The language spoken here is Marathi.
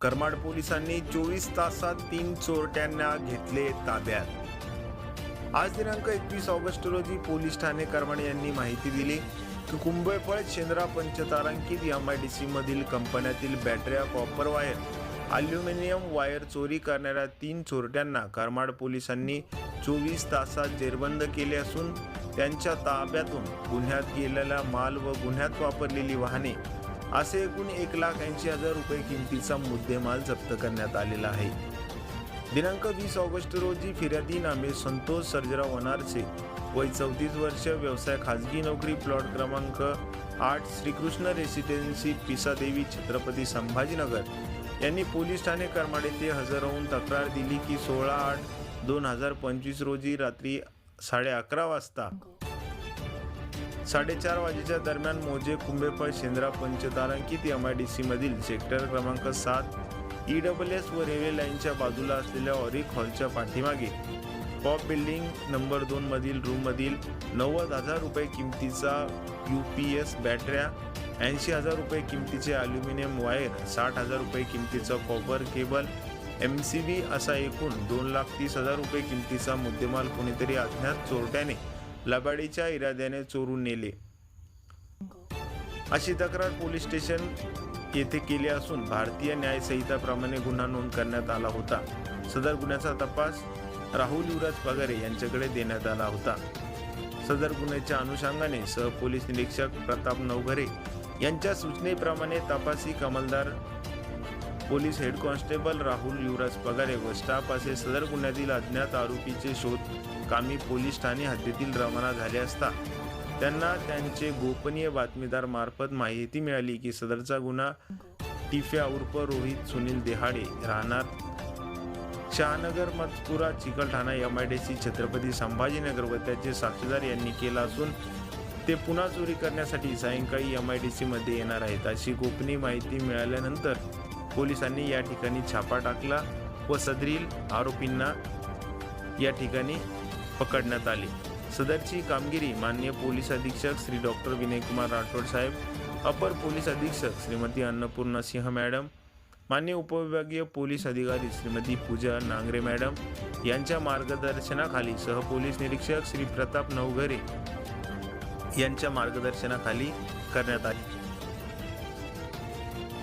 करमाड पोलिसांनी चोवीस तासात तीन चोरट्यांना घेतले ताब्यात. आज दिनांक एकवीस ऑगस्ट रोजी पोलीस ठाणे करमाड यांनी माहिती दिली की कुंभळफळ शेंद्रा पंचतारांकित एम आय डी सी मधील कंपन्यातील बॅटऱ्या कॉपर वायर अल्युमिनियम वायर चोरी करणाऱ्या तीन चोरट्यांना करमाड पोलिसांनी चोवीस तासात जेरबंद केले असून त्यांच्या ताब्यातून गुन्ह्यात गेलेला माल व गुन्ह्यात वापरलेली वाहने असे एकूण एक लाख ऐंशी हजार रुपये किमतीचा मुद्देमाल जप्त करण्यात आलेला आहे. दिनांक वीस ऑगस्ट रोजी फिर्यादी नामे संतोष सर्जराव वनारसे वय चौतीस वर्ष व्यवसाय खाजगी नोकरी प्लॉट क्रमांक आठ श्रीकृष्ण रेसिडेन्सी पिसादेवी छत्रपती संभाजीनगर. यांनी पोलीस ठाणे करमाड येथे हजर होऊन तक्रार दिली की सोळा आठ दोन हजार पंचवीस रोजी रात्री साडे अकरा वाजता साडेचार वाजेच्या दरम्यान मोजे कुंभेफळ शेंद्रा पंचतारांकित एम आय डी सीमधील सेक्टर क्रमांक सात ई डबल एस व रेल्वे लाईनच्या बाजूला असलेल्या ऑरिक हॉलच्या पाठीमागे. पॉप बिल्डिंग नंबर दोनमधील रूममधील नव्वद हजार रुपये किमतीचा यू पी एस बॅटऱ्या ऐंशी हजार रुपये किमतीचे अल्युमिनियम वायर साठ हजार रुपये किमतीचा copper cable M C B असा एकूण दोन लाख तीस हजार रुपये किमतीचा मुद्देमाल कोणीतरी अज्ञात चोरट्याने लबाडीच्या इराद्याने चोरून नेले. अशी तक्रार पोलीस स्टेशन येथे केली असून भारतीय न्यायसंहिताप्रमाणे गुन्हा नोंद करण्यात आला होता. सदर गुन्ह्याचा तपास राहुल युवराज पगारे यांच्याकडे देण्यात आला होता. सदर गुन्ह्याच्या अनुषंगाने सहपोलीस निरीक्षक प्रताप नवघरे यांच्या सूचनेप्रमाणे तपासी कमलदार police head constable Rahul Yuvraj Pagare व स्टाफ असे सदर गुन्ह्यातील अज्ञात आरोपीचे शोध कामी पोलीस ठाणे हद्दीतील रवाना झाले असता. त्यांना त्यांचे गोपनीय बातमीदार मार्फत माहिती मिळाली की सदरचा गुन्हा टिफ्या उर्फ रोहित सुनील देहाडे राहणार Shahanagar Majpura Chikalthana M I D C Chhatrapati Sambhajinagar व त्याचे साक्षीदार यांनी केला असून ते पुन्हा चोरी करण्यासाठी सायंकाळी एम आय डी सीमध्ये येणार आहेत अशी गोपनीय माहिती मिळाल्यानंतर पोलिसांनी या ठिकाणी छापा टाकला व सदरील आरोपींना या ठिकाणी पकडण्यात आले. सदरची कामगिरी माननीय पोलीस अधीक्षक श्री डॉक्टर विनयकुमार राठोड साहेब अपर पोलीस अधीक्षक श्रीमती अन्नपूर्णा सिंह मॅडम मान्य उपविभागीय पोलीस अधिकारी श्रीमती पूजा नांगरे मॅडम यांच्या मार्गदर्शनाखाली सहपोलीस निरीक्षक श्री प्रताप नवघरे यांच्या मार्गदर्शनाखाली करण्यात आली.